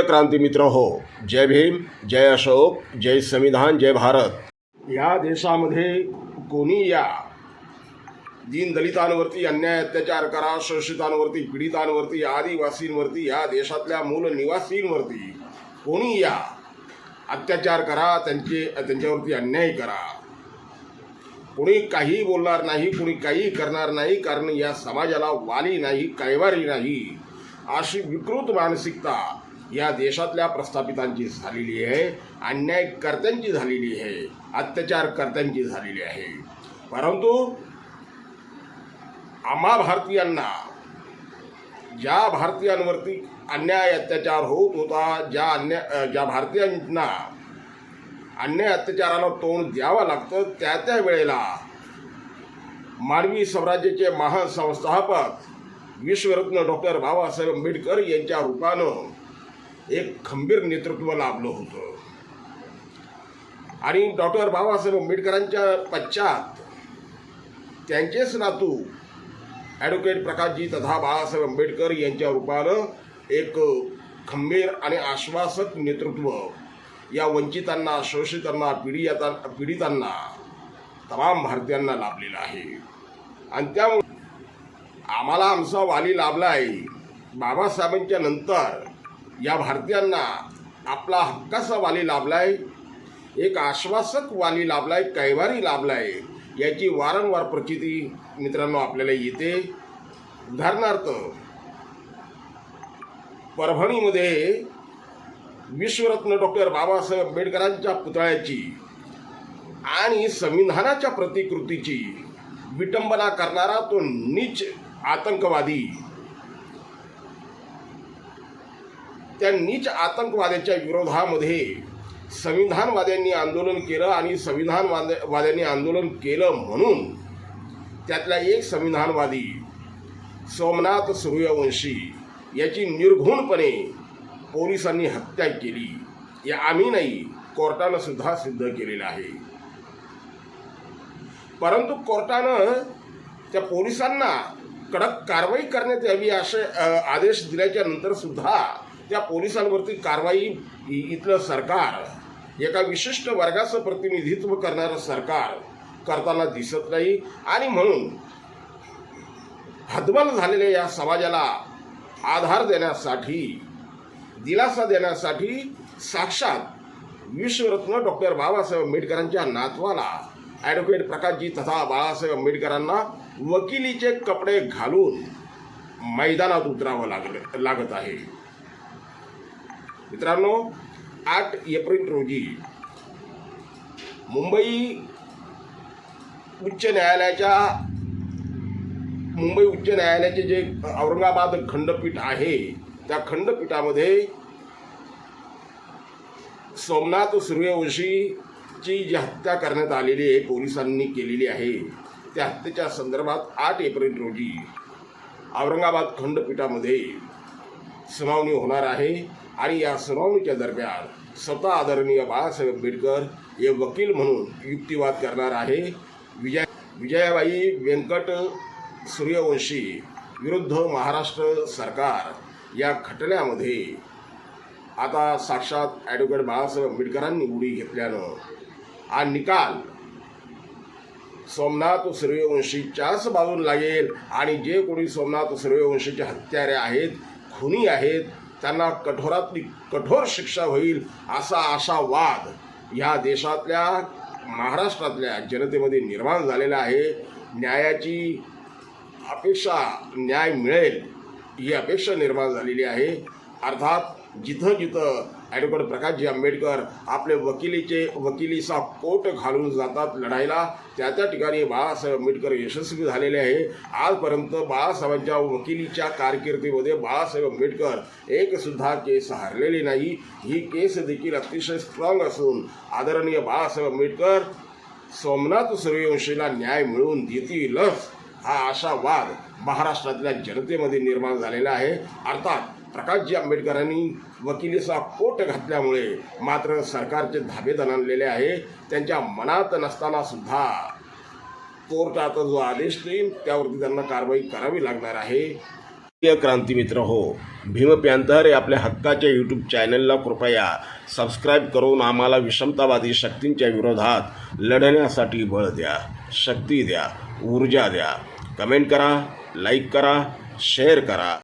प्रिय क्रांती मित्र हो जय भीम जय अशोक जय संविधान जय भारत. या देशामध्ये कोणी या दीन दलितांवरती अन्याय अत्याचार करा शोषितांवरती पीडितांवरती आदिवासींवरती या देशातल्या मूल निवासींवरती कोणी या अत्याचार करा त्यांचे त्यांच्यावरती अन्याय करा. कुणी काही बोलणार नाही कुणी काही करणार नाही कारण या समाजाला वाली नाही कैवारी नाही. अशी विकृत मानसिकता या देशातल्या प्रस्थापितांची झालेली आहे अन्यायकर्त्यांची झालेली आहे अत्याचारकर्त्यांची झालेली आहे. परंतु आम्हा भारतीयांना ज्या भारतीयांवरती अन्याय अत्याचार होत होता ज्या अन्याय ज्या भारतीयांना अन्याय अत्याचाराला तोंड द्यावं लागतं त्या त्या वेळेला मानवी स्वराज्याचे महान संस्थापक विश्वरत्न डॉक्टर बाबासाहेब आंबेडकर यांच्या रूपानं एक खंबीर नेतृत्व लाभलं होतं. आणि डॉक्टर बाबासाहेब आंबेडकरांच्या पश्चात त्यांचेच नातू ॲडव्होकेट प्रकाशजी तथा बाळासाहेब आंबेडकर यांच्या रूपानं एक खंबीर आणि आश्वासक नेतृत्व या वंचितांना शोषितांना पीडियाता पीडितांना तमाम भारतीयांना लाभलेलं आहे. आणि त्यामुळे आम्हाला आमचा वाली लाभला आहे बाबासाहेबांच्या नंतर या भारतीयांना आपला हक्काचा वाली लाभलाय एक आश्वासक वाली लाभलाय कैवारी लाभलाय याची वारंवार प्रचिती मित्रांनो आपल्याला येते. उदाहरणार्थ परभणीमध्ये विश्वरत्न डॉक्टर बाबासाहेब आंबेडकरांच्या पुतळ्याची आणि संविधानाच्या प्रतिकृतीची विटंबना करणारा तो नीच आतंकवादी त्या नीच आतंकवाद्याच्या विरोधामध्ये संविधानवाद्यांनी आंदोलन केलं आणि संविधानवाद वाद्यांनी आंदोलन केलं म्हणून त्यातला एक संविधानवादी सोमनाथ सूर्यवंशी याची निर्घुणपणे पोलिसांनी हत्या केली. या आम्ही नाही कोर्टानं सुद्धा सिद्ध केलेलं आहे. परंतु कोर्टानं त्या पोलिसांना कडक कारवाई करण्यात यावी असे आदेश दिल्याच्या नंतर सुद्धा त्या पोलिसांवरती कारवाई इथलं सरकार एका विशिष्ट वर्गाचं प्रतिनिधित्व करणारं सरकार करताना दिसत नाही. आणि म्हणून हदबल झालेल्या या समाजाला आधार देण्यासाठी दिलासा देण्यासाठी साक्षात विश्वरत्न डॉक्टर बाबासाहेब आंबेडकरांच्या नातवाला ॲडव्होकेट प्रकाशजी तथा बाळासाहेब आंबेडकरांना वकिलीचे कपडे घालून मैदानात उतरावं लागलं लागत आहे. मित्रांनो आठ एप्रिल रोजी मुंबई उच्च न्यायालयाच्या मुंबई उच्च न्यायालयाचे जे औरंगाबाद खंडपीठ आहे त्या खंडपीठामध्ये सोमनाथ सूर्यवंशीची जी हत्या करण्यात आलेली आहे पोलिसांनी केलेली आहे त्या हत्येच्या संदर्भात आठ एप्रिल रोजी औरंगाबाद खंडपीठामध्ये सुनावणी होणार आहे. आणि या सुनावणीच्या दरम्यान स्वतः आदरणीय बाळासाहेब आंबेडकर हे वकील म्हणून युक्तिवाद करणार आहे. विजय विजयाबाई व्यंकट सूर्यवंशी विरुद्ध महाराष्ट्र सरकार या खटल्यामध्ये आता साक्षात ॲडव्होकेट बाळासाहेब आंबेडकरांनी उडी घेतल्यानं हा निकाल सोमनाथ सूर्यवंशीच्याच बाजून लागेल. आणि जे कोणी सोमनाथ सूर्यवंशीचे हत्यारे आहेत खुनी आहेत त्यांना कठोरातली कठोर शिक्षा होईल असा असा वाद ह्या देशातल्या महाराष्ट्रातल्या जनतेमध्ये निर्माण झालेला आहे. न्यायाची अपेक्षा न्याय मिळेल ही अपेक्षा निर्माण झालेली आहे. अर्थात जिथं जिथं ॲडव्होकेट प्रकाशजी आंबेडकर आपले वकिलीचे वकिलीचा कोट घालून जातात लढायला त्या त्या ठिकाणी बाळासाहेब आंबेडकर यशस्वी झालेले आहे. आजपर्यंत बाळासाहेबांच्या वकिलीच्या कारकिर्दीमध्ये बाळासाहेब आंबेडकर एकसुद्धा केस हरलेली नाही. ही केस देखील अतिशय स्ट्रॉंग असून आदरणीय बाळासाहेब आंबेडकर सोमनाथ सूर्यवंशीला न्याय मिळवून देतीलच. हा आशावाद महाराष्ट्रातल्या जनतेमध्ये निर्माण झालेला आहे. अर्थात प्रकाशजी आंबेडकरांनी वकिलीचा कोट घातल्यामुळे मात्र सरकारचे धाबे दणानलेले आहे. त्यांच्या मनात नसताना सुद्धा कोर्टाचा जो आदेश देईल त्यावरती त्यांना कारवाई करावी लागणार आहे. प्रिय क्रांतीमित्र हो भीम प्यांतर हे आपल्या हक्काच्या यूट्यूब चॅनलला कृपया सबस्क्राईब करून आम्हाला विषमतावादी शक्तींच्या विरोधात लढण्यासाठी बळ द्या शक्ती द्या ऊर्जा द्या. कमेंट करा लाईक करा शेअर करा.